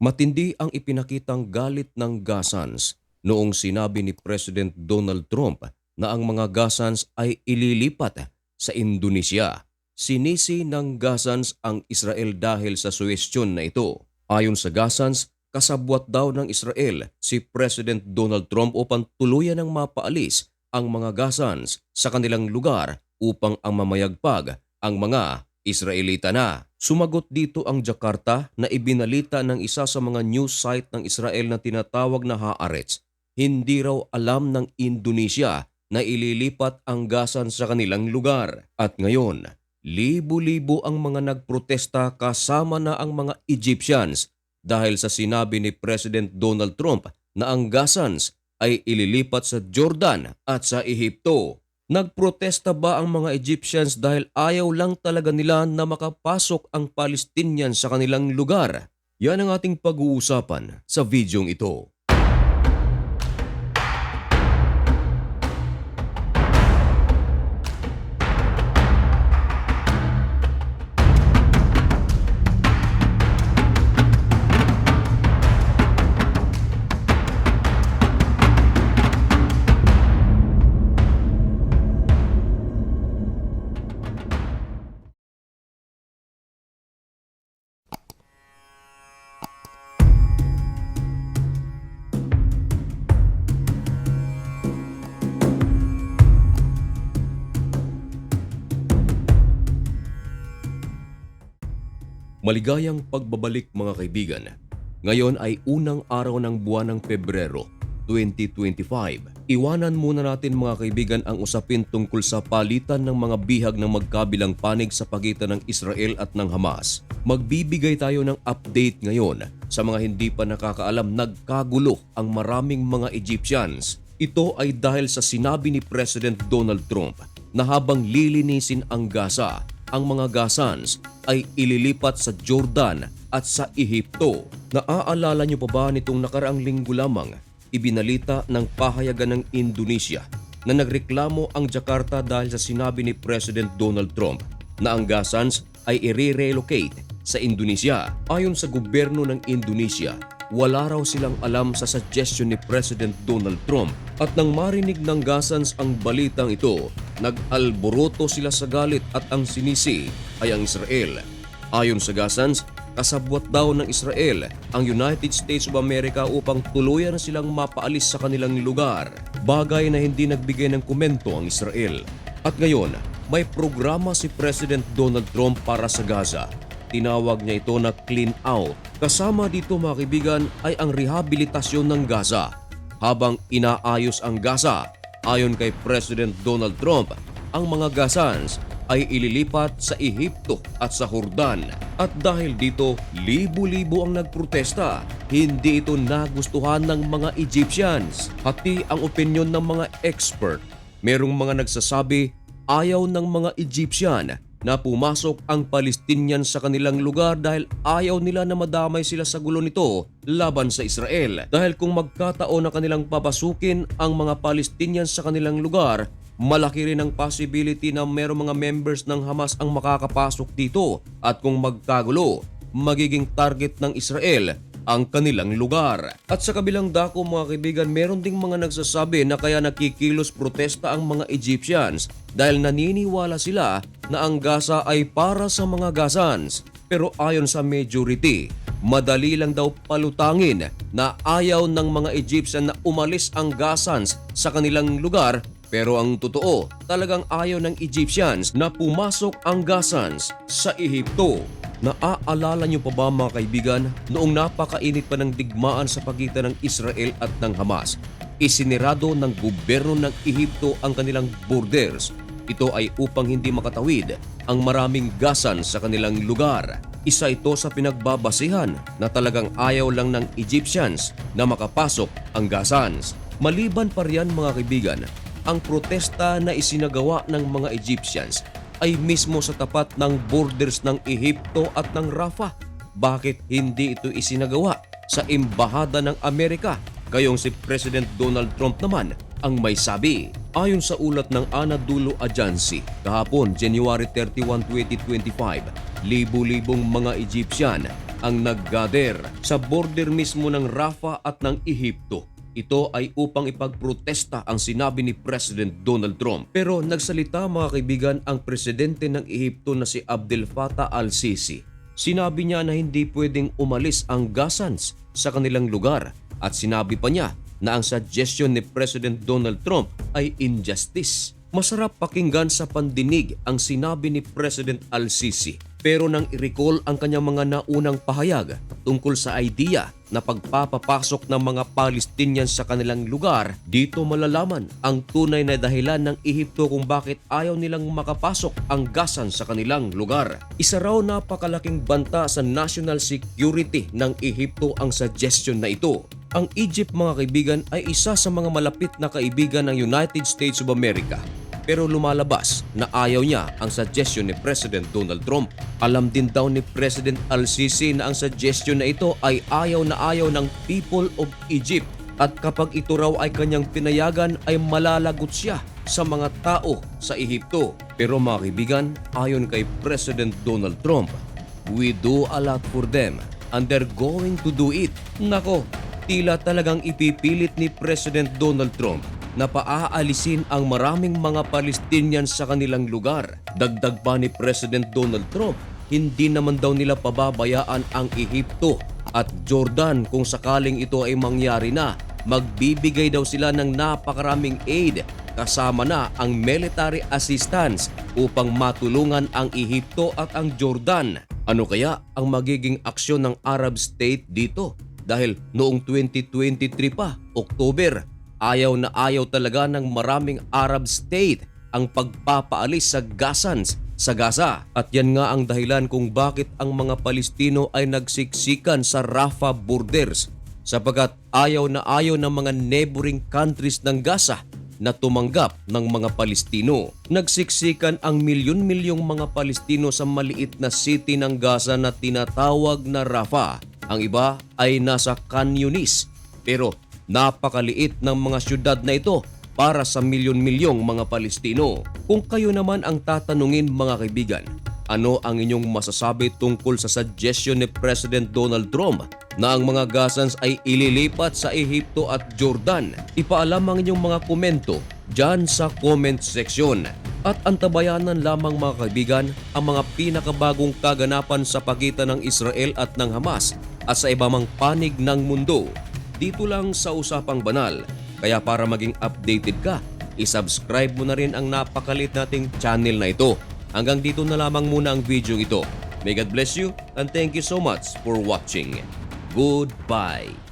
Matindi ang ipinakitang galit ng Gazans noong sinabi ni President Donald Trump na ang mga Gazans ay ililipat sa Indonesia. Sinisi ng Gazans ang Israel dahil sa suwestyon na ito. Ayon sa Gazans, kasabwat daw ng Israel si President Donald Trump upang tuluyan ng mapaalis ang mga Gazans sa kanilang lugar upang ang mamayagpag ang mga Israelita na. Sumagot dito ang Jakarta na ibinalita ng isa sa mga news site ng Israel na tinatawag na Haaretz. Hindi raw alam ng Indonesia na ililipat ang gasan sa kanilang lugar. At ngayon, libo-libo ang mga nagprotesta kasama na ang mga Egyptians dahil sa sinabi ni President Donald Trump na ang Gazans ay ililipat sa Jordan at sa Ehipto. Nagprotesta ba ang mga Egyptians dahil ayaw lang talaga nila na makapasok ang Palestinian sa kanilang lugar? Yan ang ating pag-uusapan sa videong ito. Maligayang pagbabalik mga kaibigan. Ngayon ay unang araw ng buwan ng Pebrero 2025. Iwanan muna natin mga kaibigan ang usapin tungkol sa palitan ng mga bihag ng magkabilang panig sa pagitan ng Israel at ng Hamas. Magbibigay tayo ng update ngayon sa mga hindi pa nakakaalam nagkagulo ang maraming mga Egyptians. Ito ay dahil sa sinabi ni President Donald Trump na habang lilinisin ang Gaza, ang mga Gazans ay ililipat sa Jordan at sa Ehipto. Naaalala niyo pa ba nitong nakaraang linggo lamang, ibinalita ng pahayagan ng Indonesia na nagreklamo ang Jakarta dahil sa sinabi ni President Donald Trump na ang Gazans ay i-relocate sa Indonesia. Ayon sa gobyerno ng Indonesia, wala raw silang alam sa suggestion ni President Donald Trump at nang marinig ng Gazans ang balitang ito, nag-alboroto sila sa galit at ang sinisi ay ang Israel. Ayon sa Gazans, kasabwat daw ng Israel ang United States of America upang tuluyan silang mapaalis sa kanilang lugar. Bagay na hindi nagbigay ng komento ang Israel. At ngayon, may programa si President Donald Trump para sa Gaza. Tinawag niya ito na clean out. Kasama dito mga kaibigan ay ang rehabilitasyon ng Gaza. Habang inaayos ang Gaza, ayon kay President Donald Trump, ang mga Gazans ay ililipat sa Ehipto at sa Hordan. At dahil dito, libo-libo ang nagprotesta. Hindi ito nagustuhan ng mga Egyptians. Hati ang opinyon ng mga expert. Merong mga nagsasabi ayaw ng mga Egyptian na pumasok ang Palestinian sa kanilang lugar dahil ayaw nila na madamay sila sa gulo nito laban sa Israel. Dahil kung magkataon na kanilang papasukin ang mga Palestinian sa kanilang lugar, malaki rin ang possibility na merong mga members ng Hamas ang makakapasok dito at kung magkagulo, magiging target ng Israel ang kanilang lugar. At sa kabilang dako mga kaibigan, meron ding mga nagsasabi na kaya nakikilos protesta ang mga Egyptians dahil naniniwala sila na ang Gaza ay para sa mga Gazans. Pero ayon sa majority, madali lang daw palutangin na ayaw ng mga Egyptian na umalis ang Gazans sa kanilang lugar pero ang totoo, talagang ayaw ng Egyptians na pumasok ang Gazans sa Ehipto. Naaalala niyo pa ba mga kaibigan noong napakainit pa ng digmaan sa pagitan ng Israel at ng Hamas? Isinirado ng gobyerno ng Ehipto ang kanilang borders. Ito ay upang hindi makatawid ang maraming gasan sa kanilang lugar. Isa ito sa pinagbabasihan na talagang ayaw lang ng Egyptians na makapasok ang gasans. Maliban pa riyan mga kaibigan, ang protesta na isinagawa ng mga Egyptians ay mismo sa tapat ng borders ng Ehipto at ng Rafah. Bakit hindi ito isinagawa sa Embahada ng Amerika? Gayong si President Donald Trump naman ang may sabi. Ayon sa ulat ng Anadolu Agency, kahapon January 31, 2025, libu-libong mga Egyptian ang naggather sa border mismo ng Rafah at ng Ehipto. Ito ay upang ipagprotesta ang sinabi ni President Donald Trump. Pero nagsalita mga kaibigan ang presidente ng Ehipto na si Abdel Fattah al-Sisi. Sinabi niya na hindi pwedeng umalis ang Gazans sa kanilang lugar at sinabi pa niya na ang suggestion ni President Donald Trump ay injustice. Masarap pakinggan sa pandinig ang sinabi ni President Al-Sisi pero nang i-recall ang kanyang mga naunang pahayag tungkol sa idea na pagpapapasok ng mga Palestinians sa kanilang lugar, dito malalaman ang tunay na dahilan ng Ehipto kung bakit ayaw nilang makapasok ang Gazan sa kanilang lugar. Isa raw napakalaking banta sa national security ng Ehipto ang suggestion na ito. Ang Egypt mga kaibigan ay isa sa mga malapit na kaibigan ng United States of America pero lumalabas na ayaw niya ang suggestion ni President Donald Trump. Alam din daw ni President Al-Sisi na ang suggestion na ito ay ayaw na ayaw ng people of Egypt at kapag ito raw ay kanyang pinayagan ay malalagot siya sa mga tao sa Ehipto. Pero mga kaibigan, ayon kay President Donald Trump, we do a lot for them and they're going to do it. Nako, tila talagang ipipilit ni President Donald Trump na paaalisin ang maraming mga Palestinians sa kanilang lugar. Dagdag pa ni President Donald Trump, hindi naman daw nila pababayaan ang Ehipto at Jordan kung sakaling ito ay mangyari na. Magbibigay daw sila ng napakaraming aid kasama na ang military assistance upang matulungan ang Ehipto at ang Jordan. Ano kaya ang magiging aksyon ng Arab state dito? Dahil noong 2023 pa, October, Ayaw na ayaw talaga ng maraming Arab state ang pagpapaalis sa Gazans sa Gaza. At yan nga ang dahilan kung bakit ang mga Palestino ay nagsiksikan sa Rafah borders sapagkat ayaw na ayaw ng mga neighboring countries ng Gaza na tumanggap ng mga Palestino. Nagsiksikan ang milyon-milyong mga Palestino sa maliit na city ng Gaza na tinatawag na Rafah. Ang iba ay nasa Khan Yunis. Pero Napakaliit ng mga syudad na ito para sa milyon-milyong mga Palestino. Kung kayo naman ang tatanungin mga kaibigan, ano ang inyong masasabi tungkol sa suggestion ni President Donald Trump na ang mga Gazans ay ililipat sa Ehipto at Jordan? Ipaalam ang inyong mga komento dyan sa comment section. At antabayanan lamang mga kaibigan ang mga pinakabagong kaganapan sa pagitan ng Israel at ng Hamas at sa iba mang panig ng mundo dito lang sa Usapang Banal. Kaya para maging updated ka, isubscribe mo na rin ang napakalit nating channel na ito. Hanggang dito na lamang muna ang video ito. May God bless you and thank you so much for watching. Goodbye.